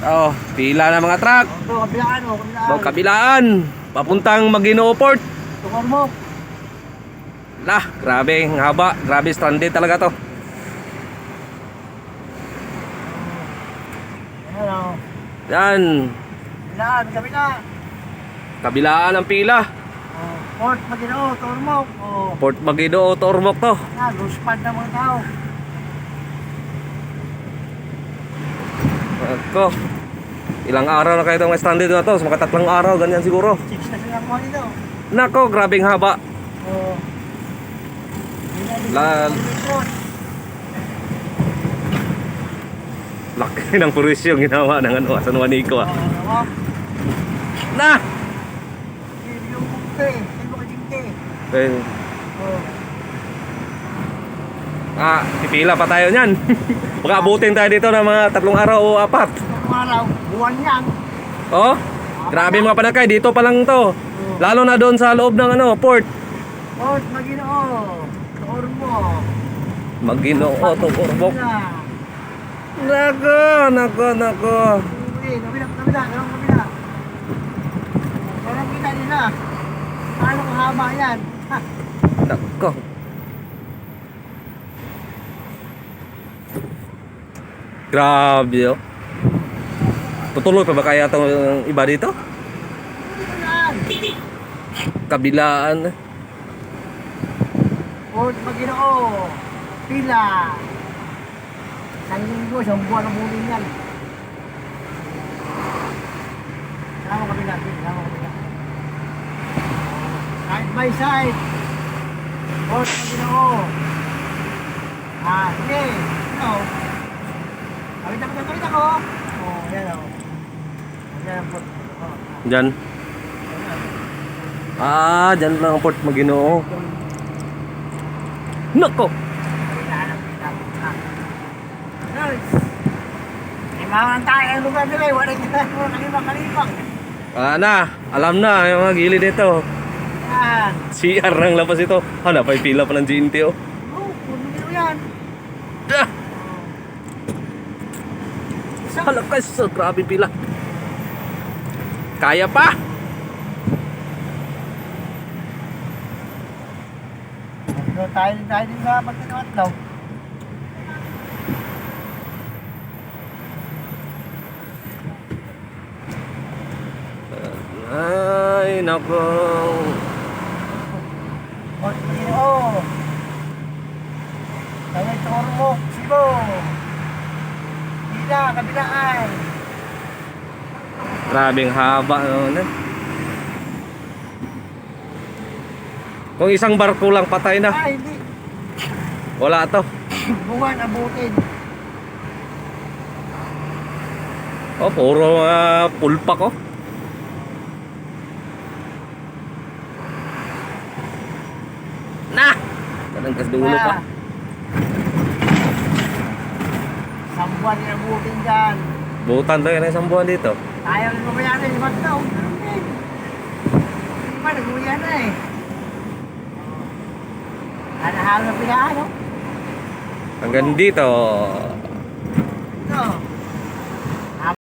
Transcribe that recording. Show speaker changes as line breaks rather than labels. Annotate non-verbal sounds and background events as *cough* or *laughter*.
Oh, pila na mga truck.
Ito, kabilaan o, kabilaan.
Kabilaan. Papuntang Maginoo Port.
Tukar mo.
Lah, grabe, ang haba. Grabe, stranded talaga to.
Ayan o.
Yan,
Kabilaan, kabila.
kabilaan ang pila.
Oh, Port Maginoo, tukar mo. Oh,
Port Maginoo, Tormok to.
yan, luspad ng mga tao.
Ako. Ilang araw na kayo itong stranded na to. So, mga tatlong araw, ganyan siguro.
Six na sila nito.
Nako, grabing haba.
Oh.
La- Laki ng puris yung ginawa ng ano, San Juanico ah. Na!
yung sino ka jingke?
Eh,
Oh.
Ah, pipila pa tayo niyan. *laughs* Baka abutin tayo dito ng mga tatlong araw o apat.
Itong araw, buwan yan.
Oh, grabe mga panakay, dito pa lang to. Lalo na doon sa loob ng ano, port.
Port Maginoo, mo.
Maginoo to, Orbok.
Kabila.
Nako, nako, nako.
Kabila, kabila, kabila. Parang kita nila. Paano kahaba yan? *laughs* Ha?
Nako. Grabe oh. Tutuloy pa ba kaya itong iba dito? Kabilaan.
Port Maginoo. Pila. Isang linggo, isang buwan ang bulin yan. Sama kabila, sama kabila. Side by side. Port Maginoo. Ah, sige. Ano? Kawit ako, kawit ako. Oh, yan o. Yan ang Port.
Diyan. Ah, diyan lang ang Port Maginoo. Nako.
Imangan tayo ang lugar nila, wala wala kalibang-kalibang.
Ah na, alam na yung mga gilid dito.
Yan.
CR ng labas ito. Ano, pa pila pa ng GNT oh.
Oh, puno yan.
Ah! Halakas, so grabe pila. Kaya pa.
So, tayo din tayo din sa daw.
Ay, nako.
Port Maginoo. Kami Tormok, Sibo. Bila, kabilaan.
Grabing haba. Ano, Kung isang barko lang patay na.
Ay, hindi.
Wala to. *clears throat*
Buwan, abutin.
Oh, puro uh, pulpa ko. Na! Kanang kasdulo pa.
Ah. Isang buwan yung abutin dyan.
Butan to yan isang buwan dito.
Tayo rin mamayari, lima daw. Ganun din. Lima, nag-uwi na eh. Hanahalang na pinaan, no?
Hanggang dito.